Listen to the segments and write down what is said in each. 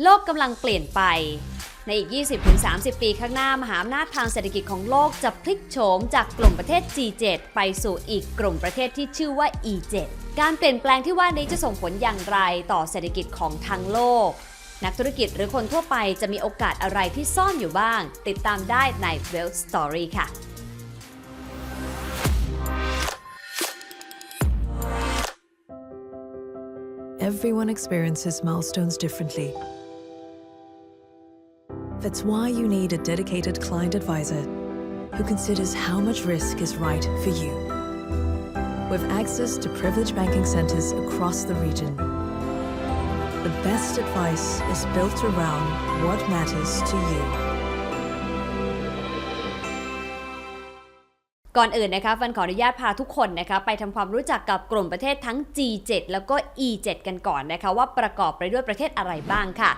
โลกกำลังเปลี่ยนไป ในอีก 20-30 ปีข้างหน้ามหาอำนาจทางเศรษฐกิจของโลกจะพลิกโฉมจากกลุ่มประเทศ G7 ไปสู่อีกกลุ่มประเทศที่ชื่อว่า E7 การเปลี่ยนแปลงที่ว่านี้จะส่งผลอย่างไรต่อเศรษฐกิจของทั้งโลก นักธุรกิจหรือคนทั่วไปจะมีโอกาสอะไรที่ซ่อนอยู่บ้าง ติดตามได้ใน Wealth Story ค่ะ Everyone experiences milestones differently. That's why you need a dedicated client advisor who considers how much risk is right for you. With access to privileged banking centers across the region, the best advice is built around what matters to you. ก่อนอื่นนะคะฟันขออนุญาตพาทุกคนนะคะไปทำความรู้จักกับกลุ่มประเทศทั้ง G7 แล้วก็ E7 กันก่อนนะคะว่าประกอบไปด้วยประเทศอะไรบ้างค่ะ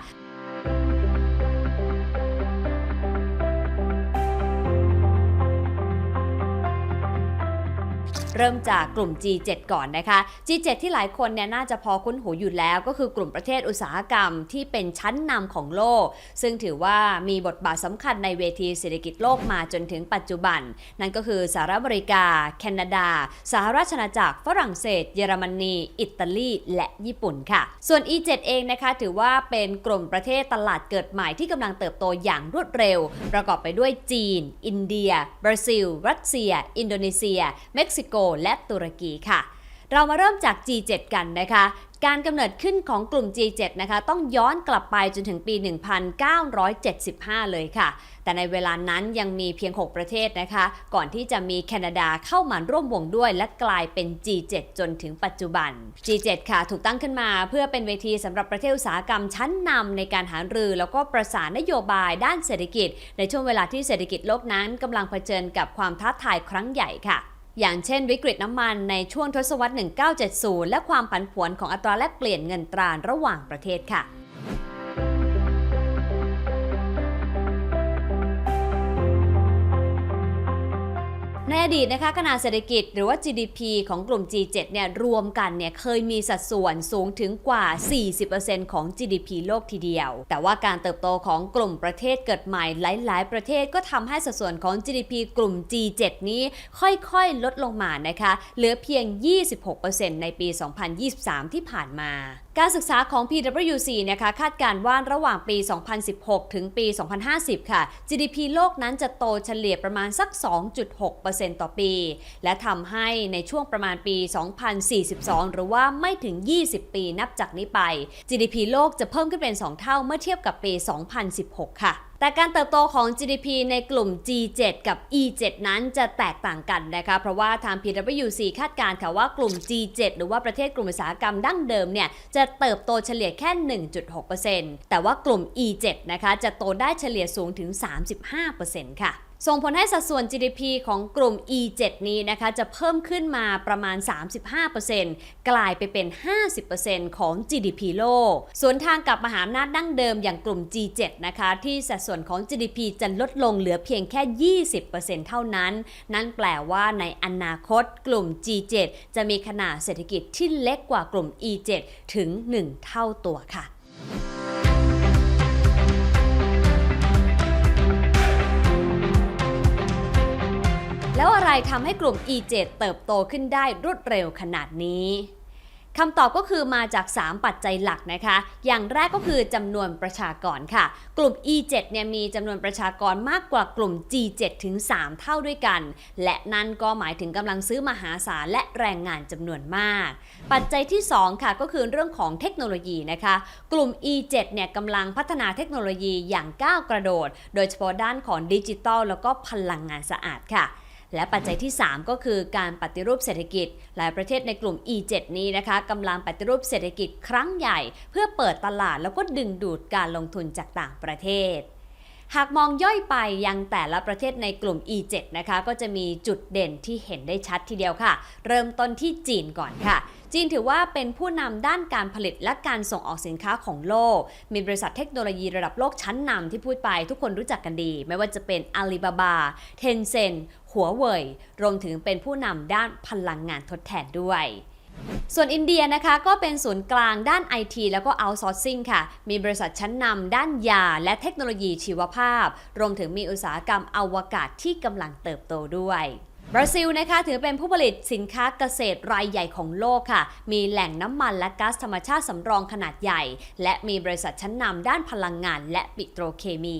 เริ่มจากกลุ่ม G7 ก่อนนะคะ G7 ที่หลายคนเนี่ยน่าจะพอคุ้นหูอยู่แล้วก็คือกลุ่มประเทศอุตสาหกรรมที่เป็นชั้นนำของโลก ซึ่งถือว่ามีบทบาทสำคัญในเวทีเศรษฐกิจโลกมาจนถึงปัจจุบัน นั่นก็คือสหรัฐอเมริกา แคนาดา สหราชอาณาจักรฝรั่งเศส เยอรมนี อิตาลี และญี่ปุ่นค่ะ ส่วน E7 เองนะคะ ถือว่าเป็นกลุ่มประเทศตลาดเกิดใหม่ที่กำลังเติบโตอย่างรวดเร็ว ประกอบไปด้วยจีน อินเดีย บราซิล รัสเซีย อินโดนีเซีย เม็กซิโกและตุรกีค่ะ เรามาเริ่มจาก G7 กันนะคะ การกำเนิดขึ้นของกลุ่ม G7 นะคะต้องย้อนกลับไปจนถึงปี 1975 เลยค่ะ แต่ในเวลานั้นยังมีเพียง 6 ประเทศนะคะ ก่อนที่จะมีแคนาดาเข้ามาร่วมวงด้วย และกลายเป็น G7 จนถึงปัจจุบัน G7 ค่ะ ถูกตั้งขึ้นมาเพื่อเป็นเวทีสำหรับประเทศอุตสาหกรรมชั้นนำในการหารือ แล้วก็ประสานนโยบายด้านเศรษฐกิจ ในช่วงเวลาที่เศรษฐกิจโลกนั้นกำลังเผชิญกับความท้าทายครั้งใหญ่ค่ะ อย่างเช่นวิกฤตน้ำมันในช่วงทศวรรษ 1970 และความผันผวนของอัตราแลกเปลี่ยนเงินตราระหว่างประเทศค่ะ อดีตนะคะขนาดเศรษฐกิจหรือว่า GDP ของกลุ่ม G7 เนี่ยรวมกันเนี่ยเคยมีสัดส่วนสูงถึงกว่า 40%ของ GDP โลกทีเดียว แต่ว่าการเติบโตของกลุ่มประเทศเกิดใหม่หลาย ๆ ประเทศก็ทำให้สัดส่วนของ GDP กลุ่ม G7 นี้ค่อยๆ ลดลงมานะคะ เหลือเพียง 26%ในปี 2023 ที่ผ่านมา การศึกษาของ PwC นะคะคาดการณ์ว่าระหว่างปี 2016 ถึงปี 2050 ค่ะ GDP โลกนั้นจะโตเฉลี่ยประมาณสัก 2.6%ต่อปี และทำให้ในช่วงประมาณปี 2042 หรือว่าไม่ถึง 20 ปีนับจากนี้ไป GDP โลกจะเพิ่มขึ้นเป็น 2 เท่าเมื่อเทียบกับปี 2016 ค่ะ แต่การเติบโตของ GDP ในกลุ่ม G7 กับ E7 นั้นจะแตกต่างกันนะคะ เพราะว่าทาง PwC คาดการณ์ค่ะว่ากลุ่ม G7 หรือว่าประเทศกลุ่มอุตสาหกรรมดั้งเดิมเนี่ยจะเติบโตเฉลี่ยแค่ 1.6%แต่ว่ากลุ่ม E7 นะคะจะโตได้เฉลี่ยสูงถึง 35%ค่ะ ส่งผลให้สัดส่วน GDP ของกลุ่ม E7 นี้นะคะจะเพิ่มขึ้นมาประมาณ 35%กลายไปเป็น 50%ของ GDP โลกส่วนทางกับมหาอำนาจดั้งเดิมอย่างกลุ่ม G7 นะคะที่สัดส่วนของ GDP จะลดลงเหลือเพียงแค่ 20%เท่านั้น นั่นแปลว่าในอนาคตกลุ่ม G7 จะมีขนาดเศรษฐกิจที่เล็กกว่ากลุ่ม E7 ถึง 1 เท่าตัวค่ะ แล้วอะไรทำให้กลุ่ม E7 เติบโตขึ้นได้รวดเร็วขนาดนี้คำตอบก็คือมาจาก 3 ปัจจัยหลักนะคะ อย่างแรกก็คือจำนวนประชากรค่ะ กลุ่ม E7 เนี่ยมีจำนวนประชากรมากกว่ากลุ่ม G7 ถึง 3 เท่าด้วยกัน และนั่นก็หมายถึงกำลังซื้อมหาศาลและแรงงานจำนวนมาก ปัจจัยที่ 2 ค่ะก็คือเรื่องของเทคโนโลยีนะคะ กลุ่ม E7 เนี่ยกำลังพัฒนาเทคโนโลยีอย่างก้าวกระโดด โดยเฉพาะด้านของดิจิทัลแล้วก็พลังงานสะอาดค่ะ และปัจจัยที่ 3 ก็คือการปฏิรูปเศรษฐกิจ หลายประเทศในกลุ่ม E7 นี้นะคะกำลังปฏิรูปเศรษฐกิจครั้งใหญ่ เพื่อเปิดตลาดแล้วก็ดึงดูดการลงทุนจากต่างประเทศ หากมองย่อยไปยังแต่ละประเทศในกลุ่ม E7 นะคะ ก็จะมีจุดเด่นที่เห็นได้ชัดทีเดียวค่ะ เริ่มต้นที่จีนก่อนค่ะจีนถือว่าเป็นผู้นำด้านการผลิตและการส่งออกสินค้าของโลก มีบริษัทเทคโนโลยีระดับโลกชั้นนำที่พูดไปทุกคนรู้จักกันดี ไม่ว่าจะเป็น Alibaba Tencent หัวเว่ยรวมถึงเป็นผู้นำด้านพลังงานทดแทนด้วย ส่วนอินเดียนะคะก็เป็นศูนย์กลางด้าน IT แล้วก็ outsourcing ค่ะ มีบริษัทชั้นนำด้านยาและเทคโนโลยีชีวภาพ รวมถึงมีอุตสาหกรรมอวกาศที่กำลังเติบโตด้วยบราซิลนะคะถือเป็นผู้ผลิตสินค้าเกษตรรายใหญ่ของโลกค่ะ มีแหล่งน้ำมันและก๊าซธรรมชาติสำรองขนาดใหญ่ และมีบริษัทชั้นนำด้านพลังงานและปิโตรเคมี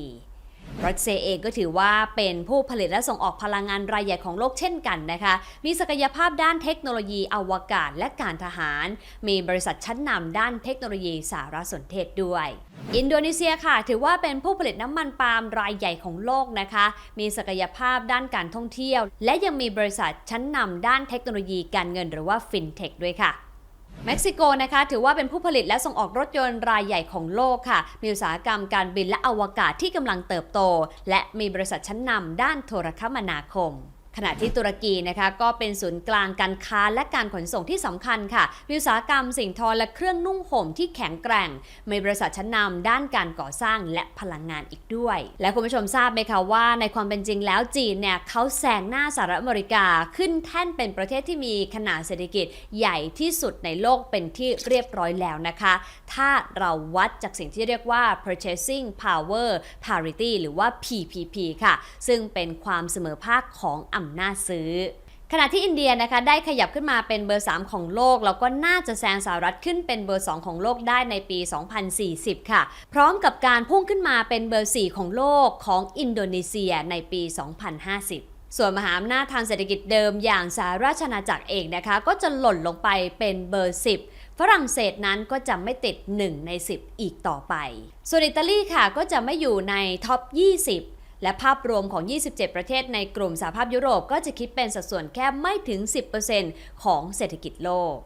รัสเซียเองก็ถือว่าเป็นผู้ผลิตและส่งออกพลังงานรายใหญ่ของโลกเช่นกันนะคะ มีศักยภาพด้านเทคโนโลยีอวกาศและการทหาร มีบริษัทชั้นนำด้านเทคโนโลยีสารสนเทศด้วย อินโดนีเซียค่ะ ถือว่าเป็นผู้ผลิตน้ำมันปาล์มรายใหญ่ของโลกนะคะ มีศักยภาพด้านการท่องเที่ยว และยังมีบริษัทชั้นนำด้านเทคโนโลยีการเงินหรือว่าฟินเทคด้วยค่ะ เม็กซิโกนะคะถือว่าเป็นผู้ผลิตและส่งออกรถยนต์รายใหญ่ของโลกค่ะ มีอุตสาหกรรมการบินและอวกาศที่กำลังเติบโต และมีบริษัทชั้นนำด้านโทรคมนาคม ขณะที่ตุรกีนะคะก็เป็นศูนย์กลางการค้าและการขนส่งที่สำคัญค่ะ มีอุตสาหกรรมสิ่งทอและเครื่องนุ่งห่มที่แข็งแกร่ง มีบริษัทชั้นนำด้านการก่อสร้างและพลังงานอีกด้วย และคุณผู้ชมทราบไหมคะว่าในความเป็นจริงแล้วจีนเนี่ยเขาแซงหน้าสหรัฐอเมริกาขึ้นแท่นเป็นประเทศที่มีขนาดเศรษฐกิจใหญ่ที่สุดในโลกเป็นที่เรียบร้อยแล้วนะคะ ถ้าเราวัดจากสิ่งที่เรียกว่า purchasing power parity หรือว่า PPP ค่ะ ซึ่งเป็นความเสมอภาคของอำน่าซื้อ ขณะที่อินเดียนะคะได้ขยับขึ้นมาเป็นเบอร์ 3 ของโลก แล้วก็น่าจะแซงสหรัฐขึ้นเป็นเบอร์ 2 ของโลกได้ในปี 2040 ค่ะ พร้อมกับการพุ่งขึ้นมาเป็นเบอร์ 4 ของโลกของอินโดนีเซียในปี 2050ส่วนมหาอำนาจทางเศรษฐกิจเดิมอย่างสหราชอาณาจักรเองนะคะ ก็จะหล่นลงไปเป็นเบอร์ 10 ฝรั่งเศสนั้นก็จะไม่ติด 1 ใน 10 อีกต่อไป ส่วนอิตาลีค่ะก็จะไม่อยู่ในท็อป 20 และภาพรวมของ 27 ประเทศในกลุ่มสหภาพยุโรปก็จะคิดเป็นสัดส่วนแค่ไม่ถึง 10%ของเศรษฐกิจโลก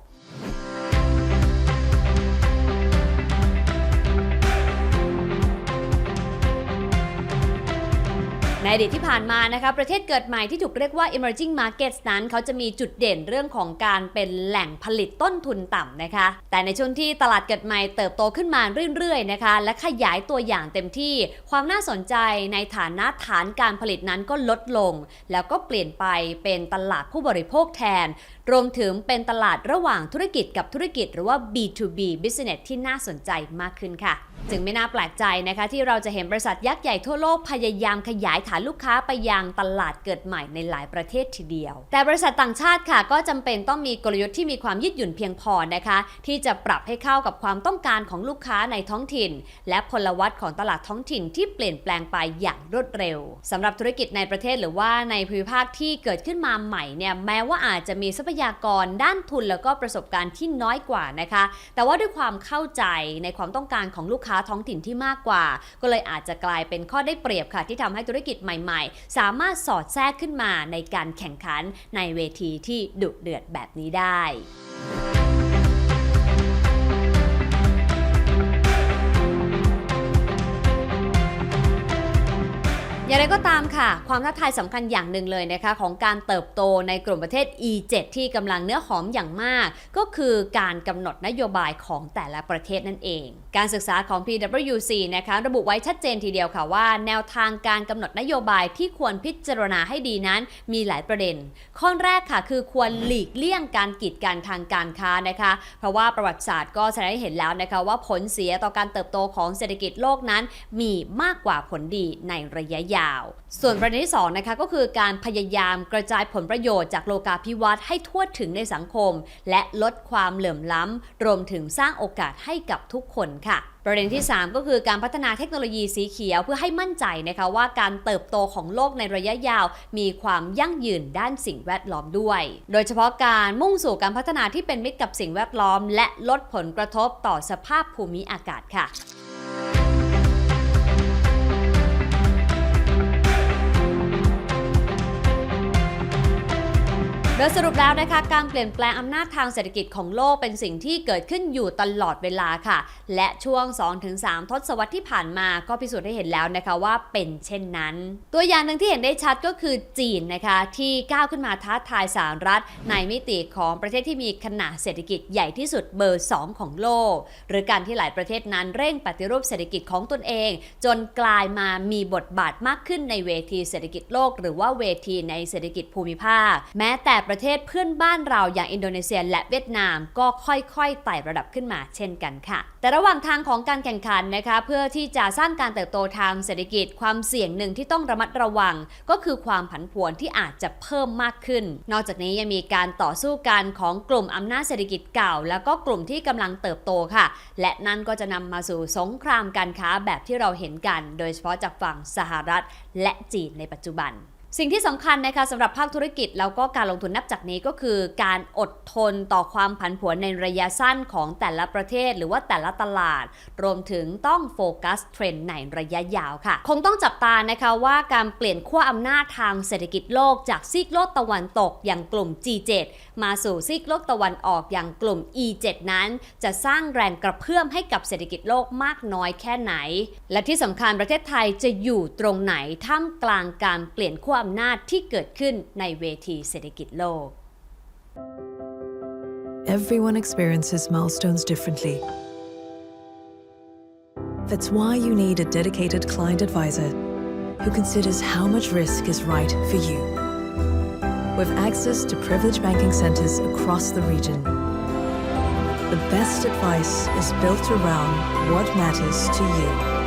ในอดีตที่ผ่านมานะคะประเทศเกิดใหม่ที่ถูกเรียกว่า emerging markets นั้น เขาจะมีจุดเด่นเรื่องของการเป็นแหล่งผลิตต้นทุนต่ำนะคะ แต่ในช่วงที่ตลาดเกิดใหม่เติบโตขึ้นมาเรื่อยๆนะคะ และขยายตัวอย่างเต็มที่ ความน่าสนใจในฐานะฐานการผลิตนั้นก็ลดลง แล้วก็เปลี่ยนไปเป็นตลาดผู้บริโภคแทน รวมถึงเป็นตลาดระหว่างธุรกิจกับธุรกิจหรือว่า B2B business ที่น่าสนใจมากขึ้นค่ะ จึงไม่น่าแปลกใจนะคะ ที่เราจะเห็นบริษัทยักษ์ใหญ่ทั่วโลกพยายามขยายฐานลูกค้าไปยังตลาดเกิดใหม่ในหลายประเทศทีเดียว แต่บริษัทต่างชาติค่ะ ก็จำเป็นต้องมีกลยุทธ์ที่มีความยืดหยุ่นเพียงพอนะคะ ที่จะปรับให้เข้ากับความต้องการของลูกค้าในท้องถิ่น และพลวัตของตลาดท้องถิ่นที่เปลี่ยนแปลงไปอย่างรวดเร็วสำหรับธุรกิจในประเทศหรือว่าในภูมิภาคที่เกิดขึ้นมาใหม่เนี่ยแม้ว่าอาจจะมีทรัพยากรด้านทุนแล้วก็ประสบการณ์ที่น้อยกว่านะคะ แต่ว่าด้วยความเข้าใจในความต้องการของลูกค้าท้องถิ่นที่มากกว่า ก็เลยอาจจะกลายเป็นข้อได้เปรียบค่ะ ที่ทำให้ธุรกิจใหม่ ๆ สามารถสอดแทรกขึ้นมาในการแข่งขันในเวทีที่ดุเดือดแบบนี้ได้ ก็ตามค่ะ ความท้าทายสำคัญอย่างหนึ่งเลยนะคะของการเติบโตในกลุ่มประเทศ E7 ที่กำลังเนื้อหอมอย่างมาก ก็คือการกำหนดนโยบายของแต่ละประเทศนั่นเอง การศึกษาของ PwC นะคะระบุไว้ชัดเจนทีเดียวค่ะว่า แนวทางการกำหนดนโยบายที่ควรพิจารณาให้ดีนั้นมีหลายประเด็น ข้อแรกค่ะคือควรหลีกเลี่ยงการกีดกันทางการค้านะคะ เพราะว่าประวัติศาสตร์ก็แสดงให้เห็นแล้วนะคะว่าผลเสียต่อการเติบโตของเศรษฐกิจโลกนั้น มีมากกว่าผลดีในระยะยาวส่วนประเด็นที่2นะคะก็คือการพยายามกระจายผลประโยชน์จากโลกาภิวัตน์ให้ทั่วถึงในสังคม และลดความเหลื่อมล้ำ รวมถึงสร้างโอกาสให้กับทุกคนค่ะประเด็นที่ 3 ก็คือการพัฒนาเทคโนโลยีสีเขียวเพื่อให้มั่นใจนะคะว่าการเติบโตของโลกในระยะยาว มีความยั่งยืนด้านสิ่งแวดล้อมด้วย โดยเฉพาะการมุ่งสู่การพัฒนาที่เป็นมิตรกับสิ่งแวดล้อม และลดผลกระทบต่อสภาพภูมิอากาศค่ะ ดยสรุปแล้วนะคะการเปลี่ยนแปลงอำนาจทางเศรษฐกิจของโลกเป็นสิ่งที่เกิดขึ้นอยู่ตลอดเวลาค่ะ และช่วง 2-3 ทศวรรษที่ผ่านมาก็พิสูจน์ให้เห็นแล้วนะคะว่าเป็นเช่นนั้น ตัวอย่างหนึ่งที่เห็นได้ชัดก็คือจีนนะคะ ที่ก้าวขึ้นมาท้าทายสหรัฐ ในมิติของประเทศที่มีขนาดเศรษฐกิจใหญ่ที่สุดเบอร์ 2 ของโลก หรือการที่หลายประเทศนั้นเร่งปฏิรูปเศรษฐกิจของตนเอง จนกลายมามีบทบาทมากขึ้นในเวทีเศรษฐกิจโลก หรือว่าเวทีในเศรษฐกิจภูมิภาค แม้แต่ประเทศเพื่อนบ้านเราอย่างอินโดนีเซียและเวียดนามก็ค่อยๆไต่ระดับขึ้นมาเช่นกันค่ะ แต่ระหว่างทางของการแข่งขันนะคะ เพื่อที่จะสร้างการเติบโตทางเศรษฐกิจ ความเสี่ยงหนึ่งที่ต้องระมัดระวัง ก็คือความผันผวนที่อาจจะเพิ่มมากขึ้น นอกจากนี้ยังมีการต่อสู้กันของกลุ่มอำนาจเศรษฐกิจเก่า แล้วก็กลุ่มที่กำลังเติบโตค่ะ และนั่นก็จะนำมาสู่สงครามการค้าแบบที่เราเห็นกัน โดยเฉพาะจากฝั่งสหรัฐ และจีนในปัจจุบัน สิ่งที่สำคัญนะคะสำหรับภาคธุรกิจแล้วก็การลงทุนนับจากนี้ก็คือ การอดทนต่อความผันผวนในระยะสั้นของแต่ละประเทศ หรือว่าแต่ละตลาด รวมถึงต้องโฟกัสเทรนด์ในระยะยาวค่ะ คงต้องจับตานะคะว่าการเปลี่ยนขั้วอำนาจทางเศรษฐกิจโลกจากซีกโลกตะวันตกอย่างกลุ่ม G7 มาสู่ซีกโลกตะวันออกอย่างกลุ่ม E7 นั้น จะสร้างแรงกระเพื่อมให้กับเศรษฐกิจโลกมากน้อยแค่ไหน และที่สำคัญประเทศไทยจะอยู่ตรงไหนท่ามกลางการเปลี่ยนขั้วอำนาจที่เกิดขึ้นในเวทีเศรษฐกิจโลก Everyone experiences milestones differently. That's why you need a dedicated client advisor who considers how much risk is right for you. With access to privileged banking centers across the region, the best advice is built around what matters to you.